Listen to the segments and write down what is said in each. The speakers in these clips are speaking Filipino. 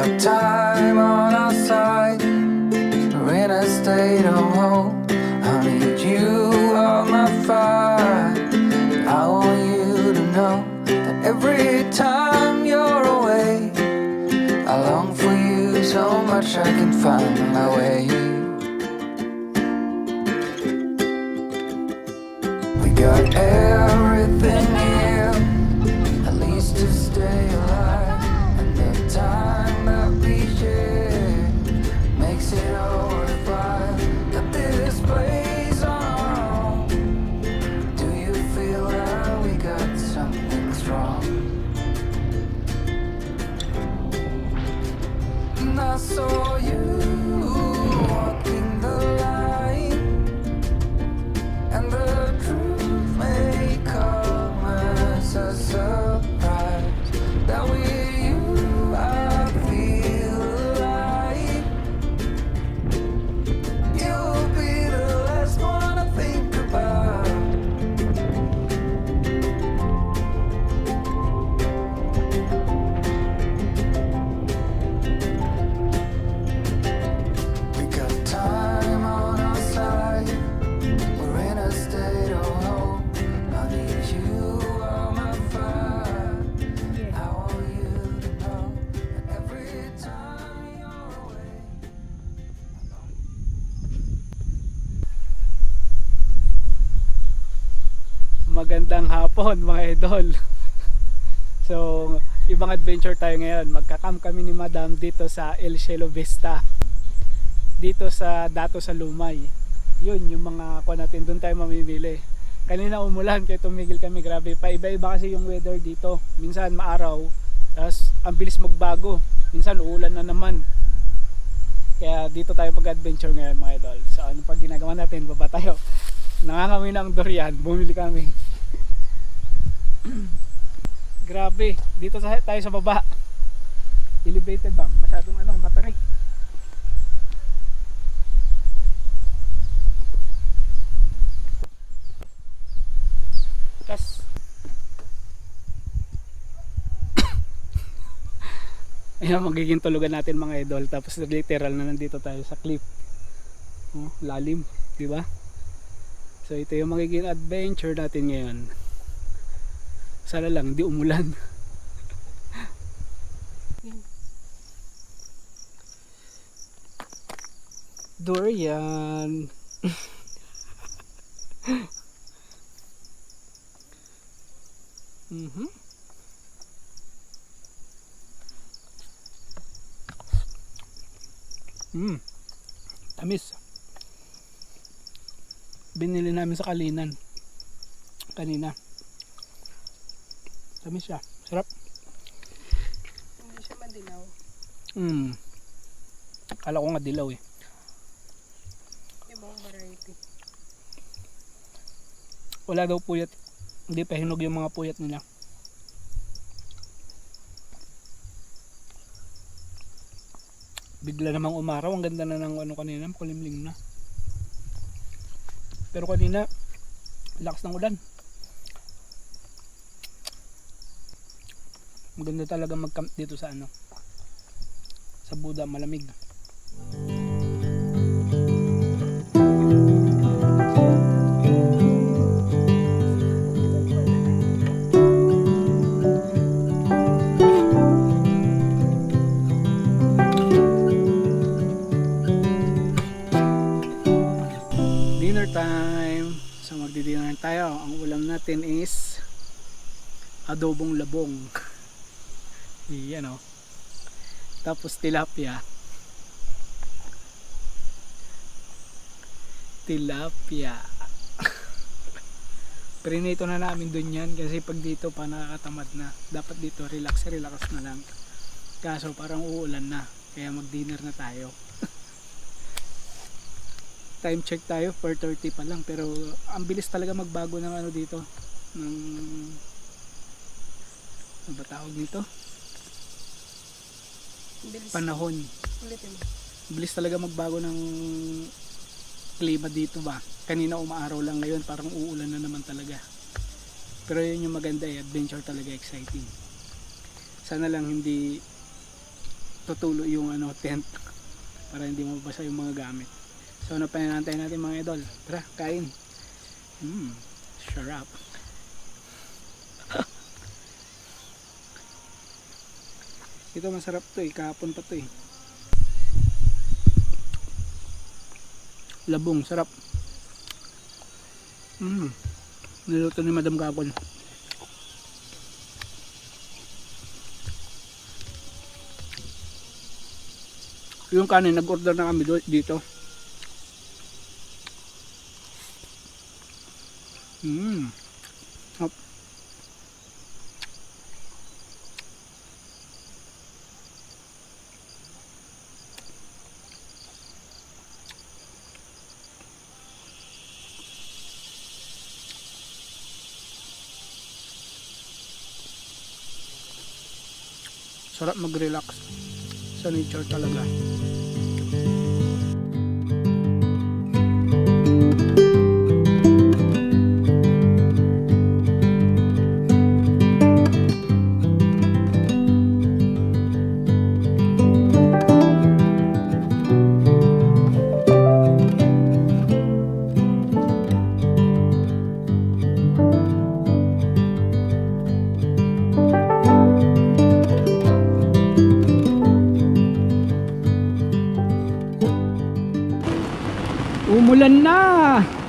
got time on our side. We're in a state of hope. I need you on my fire. I want you to know that every time you're away, I long for you so much I can find my way. Magandang hapon mga idol. So, ibang adventure tayo ngayon. Magka-camp kami ni Madam dito sa El Cielo Vista. Dito sa Dato sa Lumay. Yun, yung mga kuha natin doon tayo mamimili. Kanina umulan kaya tumigil kami. Grabe, paiba-iba kasi yung weather dito. Minsan maaraw, tapos ang bilis magbago. Minsan uulan na naman. Kaya dito tayo pag-adventure ngayon mga idol. So, ano pag ginagawa natin? Baba tayo. Nangangamoy ng durian. Bumili kami. Grabe, dito sa, tayo sa baba. Elevated ba? Masyadong ano, matarik. Tas Ayan, magiging tulugan natin mga idol. Tapos literal na nandito tayo sa cliff. Oh, lalim, di ba? So ito yung magiging adventure natin ngayon. Sana lang hindi umulan. Durian. mhm. Mm. Tamis. Binili namin sa Kalinan. Kanina. Tamis siya. Sarap. Hindi siya madilaw. Mm. Kala ko nga dilaw eh. Ibang variety. Wala daw puyat. Hindi pa hinog yung mga puyat nila. Bigla namang umaraw. Ang ganda na ng ano kanina. Kulimlim na. Pero kanina, lakas ng ulan. Maganda talaga mag-camp dito sa ano. Sa Buda, malamig. dinner time so magdi-dinner tayo ang ulam natin is adobong labong yan o tapos tilapia. Tilapia. Prinito na namin dun yan kasi pag dito pa nakakatamad na dapat dito relax relax na lang. Kaso parang uulan na kaya mag dinner na tayo. Time check tayo 4.30 pa lang pero ang bilis talaga magbago ng ano dito ng ano ba tawag dito Bilis. panahon Ulitin bilis talaga magbago ng klima dito ba kanina umaaraw lang ngayon parang uulan na naman talaga pero yun yung maganda eh adventure talaga exciting sana lang hindi tutulo yung ano tent para hindi mabasa yung mga gamit. So ano pa natin mga idol? Tara, kain. Hmm, sarap. Ito masarap to eh, kahapon pa to eh. Labong, sarap. Mm. Niluto ni Madam Gagol. Yung kanin, nag-order na kami dito. Mm. Hop. Sarap mag-relax sa nature talaga. Umulan na!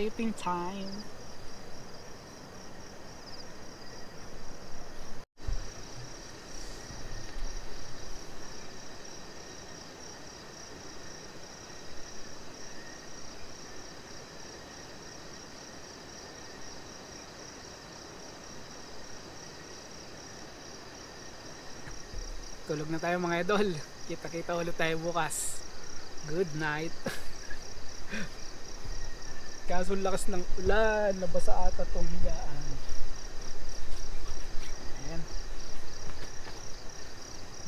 Sleeping time. Tulog na tayo mga idol. Kita-kita ulit tayo bukas. Good night. Kaso lakas ng ulan, nabasa ata tong higaan. Ayan.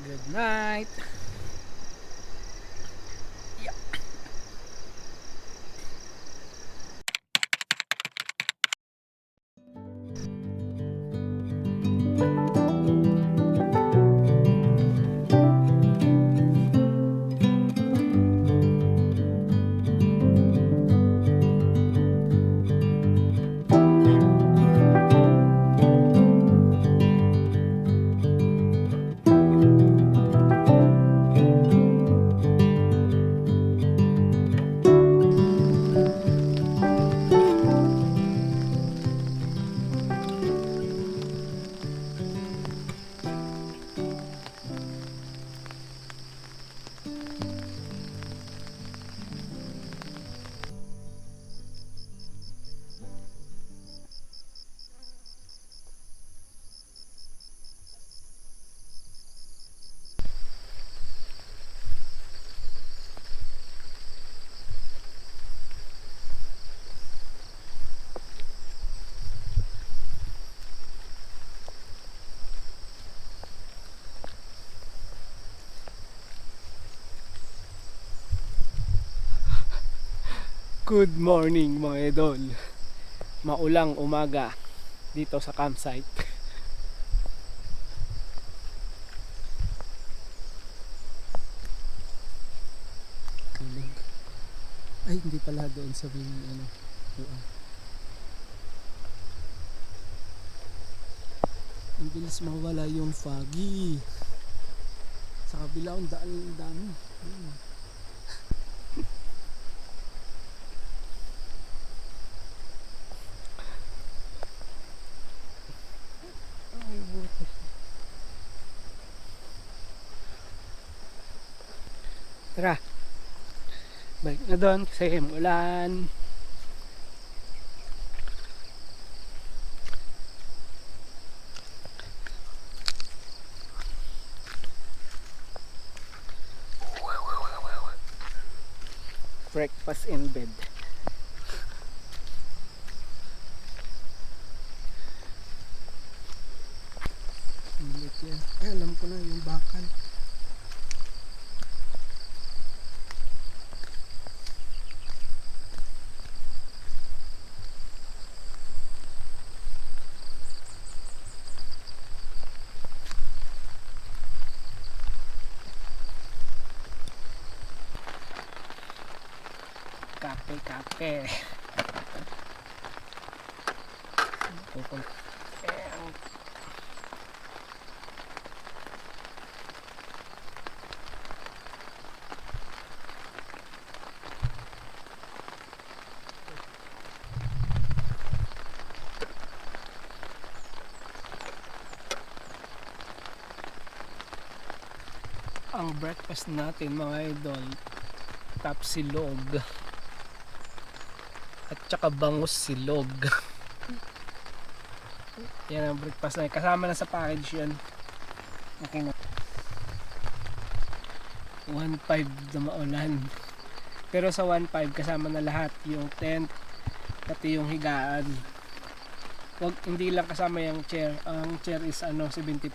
Good night. Good morning mga idol. Maulang umaga dito sa campsite. Ay, hindi pala doon sa ano. doon. Ang bilis mawala yung foggy. Sa kabila, ang daan, dami. Ayun. Tara. Balik na doon kasi ulan. Breakfast in bed. Kape. Pupun. Ang breakfast natin mga idol, tapsilog at saka bangus silog. Yan ang breakfast na. Kasama na sa package yun. Okay na. 1.5 na maulan. Pero sa 1.5 kasama na lahat. Yung tent, pati yung higaan. Wag, hindi lang kasama yung chair. Ang chair is ano, 75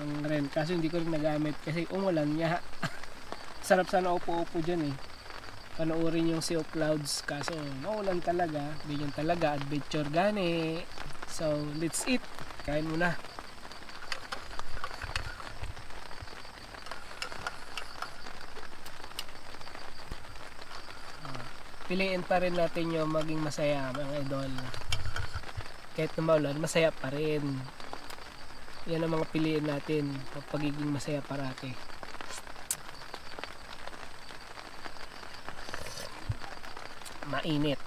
ang rent. Kaso hindi ko rin nagamit kasi umulan niya. Sarap sana upo-upo dyan eh panoorin yung Sea of Clouds kaso naulan talaga. Ganyan talaga adventure gani. So let's eat. Kain muna. Piliin pa rin natin yung maging masaya mga idol. Kahit na maulan masaya pa rin. Yan ang mga piliin natin pagiging masaya parati mainit.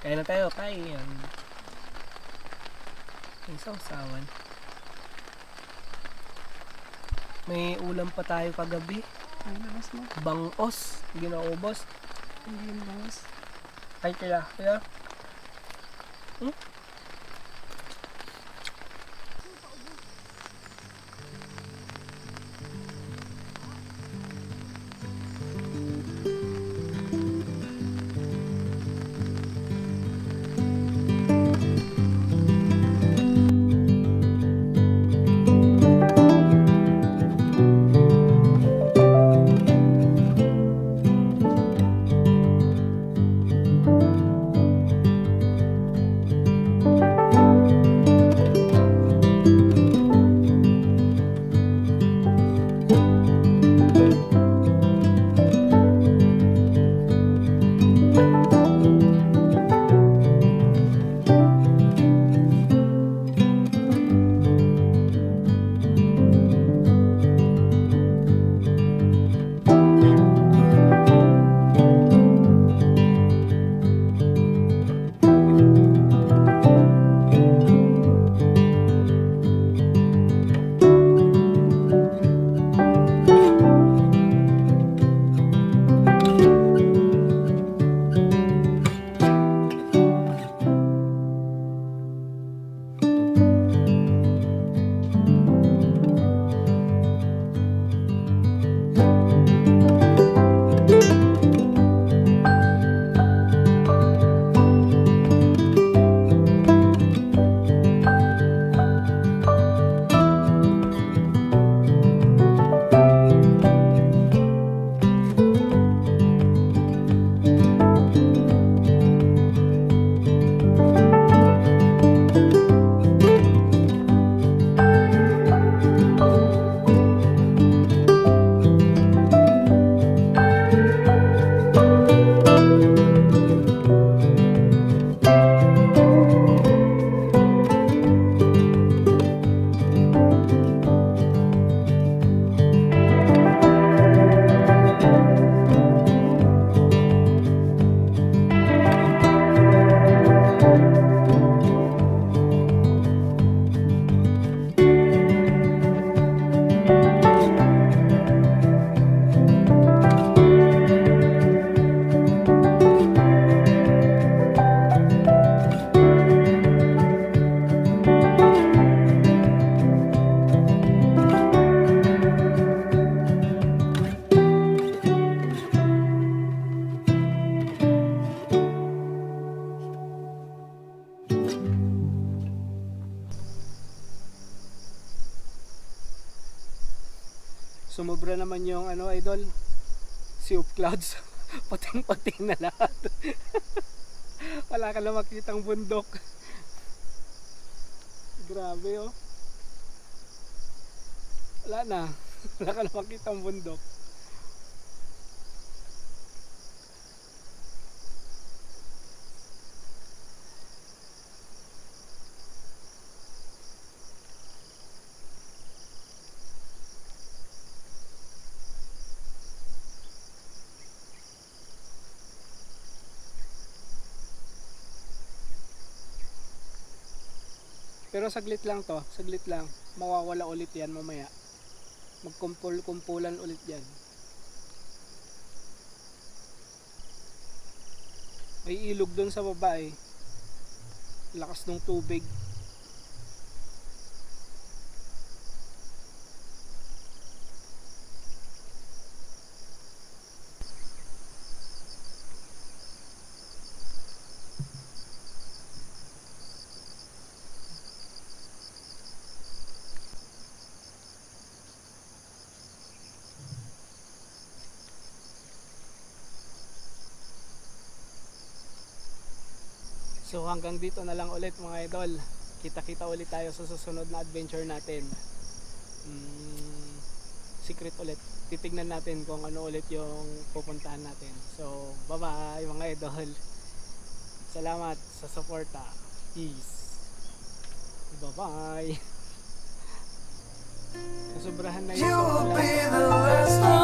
Kaya na tayo, kain. May sausawan. May ulam pa tayo kagabi. Ay, lakas mo. Bangos. Hindi na ubos. Hindi yung bangas. Ay, kaya. Kaya. Hmm? Ano idol. Sea of clouds. Pating-pating na lahat. Wala ka na makitang bundok. Grabe oh. Wala na. Wala ka na makitang bundok. Pero saglit lang to, saglit lang. Mawawala ulit yan mamaya. Magkumpul-kumpulan ulit yan. May ilog doon sa baba eh. Lakas ng tubig. So hanggang dito na lang ulit mga idol. Kita-kita ulit tayo sa susunod na adventure natin. Mm, secret ulit. Titignan natin kung ano ulit yung pupuntahan natin. So bye bye mga idol. Salamat sa suporta. Peace. Bye bye. Nasobrahan na yung You will be the last